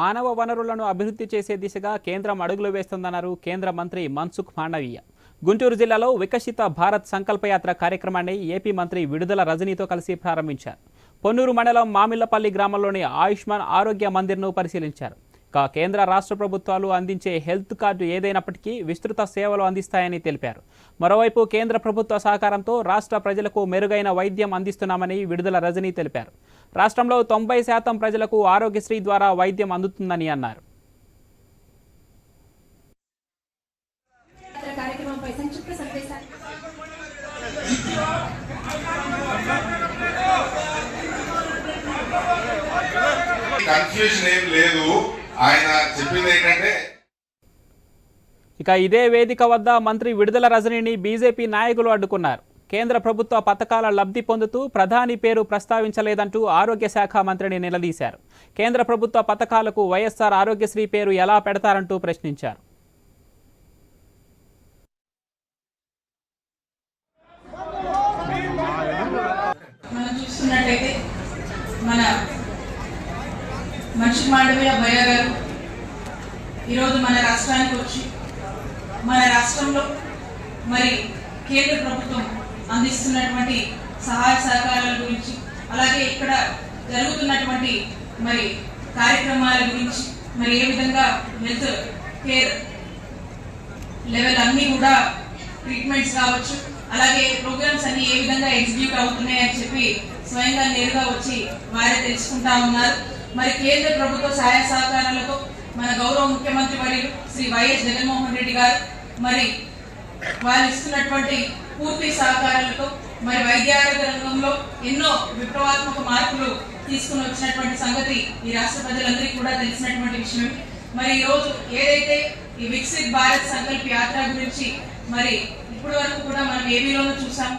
మానవ వనరులను అభివృద్ధి చేసే దిశగా కేంద్రం అడుగులు వేస్తుందన్నారు కేంద్ర మంత్రి మన్సుఖ్ మాండవీయ. గుంటూరు జిల్లాలో వికసిత భారత్ సంకల్పయాత్ర కార్యక్రమాన్ని ఏపీ మంత్రి విడుదల రజనీతో కలిసి ప్రారంభించారు. పొన్నూరు మండలం మామిళ్ళపల్లి గ్రామంలోని ఆయుష్మాన్ ఆరోగ్య మందిర్ను పరిశీలించారు. కేంద్ర రాష్ట్ర ప్రభుత్వాలు అందించే హెల్త్ కార్డు ఏదైనప్పటికీ విస్తృత సేవలు అందిస్తాయని తెలిపారు. మరోవైపు కేంద్ర ప్రభుత్వ సహకారంతో రాష్ట్ర ప్రజలకు మెరుగైన వైద్యం అందిస్తున్నామని విడుదల రజనీ తెలిపారు. రాష్ట్రంలో తొంభై శాతం ప్రజలకు ఆరోగ్యశ్రీ ద్వారా వైద్యం అందుతుందని అన్నారు. కన్ఫ్యూజన్ ఏం లేదు. ఆయన చెప్పింది ఏంటంటే ఇక ఇదే వేదిక వద్ద మంత్రి విడుదల రజనీని బీజేపీ నాయకులు అడ్డుకున్నారు. కేంద్ర ప్రభుత్వ పథకాల లబ్ధి పొందుతూ ప్రధాని పేరు ప్రస్తావించలేదంటూ ఆరోగ్య శాఖ మంత్రిని నిలదీశారు. కేంద్ర ప్రభుత్వ పథకాలకు వైఎస్ఆర్ ఆరోగ్యశ్రీ పేరు ఎలా పెడతారంటూ ప్రశ్నించారు. మనం చూస్తున్నట్టయితే మన మంచి మాండవీయ భయ్య గారు. ఈరోజు మన రాష్ట్రానికి వచ్చి మన రాష్ట్రంలో మరి కేంద్ర ప్రభుత్వం అందిస్తున్నటువంటి సహాయ సహకారాల గురించి అలాగే ఇక్కడ జరుగుతున్నటువంటి మరి కార్యక్రమాల గురించి మరి ఏ విధంగా హెల్త్ కేర్ లెవెల్ అన్నీ కూడా ట్రీట్మెంట్స్ కావచ్చు అలాగే ప్రోగ్రామ్స్ అన్ని ఏ విధంగా ఎగ్జిక్యూట్ అవుతున్నాయని చెప్పి స్వయంగా నేరుగా వచ్చి వారే తెలుసుకుంటా ఉన్నారు. మరి కేంద్ర ప్రభుత్వ సహాయ సహకారాలతో మన గౌరవ ముఖ్యమంత్రి వర్యులు శ్రీ వైఎస్ జగన్మోహన్ రెడ్డి గారు మరి వారు ఇస్తున్నటువంటి పూర్తి సహకారాలతో మరి వైద్య ఆరోగ్య రంగంలో ఎన్నో విప్లవాత్మక మార్పులు తీసుకుని వచ్చినటువంటి సంగతి ఈ రాష్ట్ర ప్రజలందరికీ కూడా తెలిసినటువంటి విషయం మరి ఈరోజు రోజు ఏదైతే ఈ వికసిత్ భారత్ సంకల్ప యాత్ర గురించి మరి ఇప్పటి వరకు కూడా మనం ఏబీలోనూ చూసాం.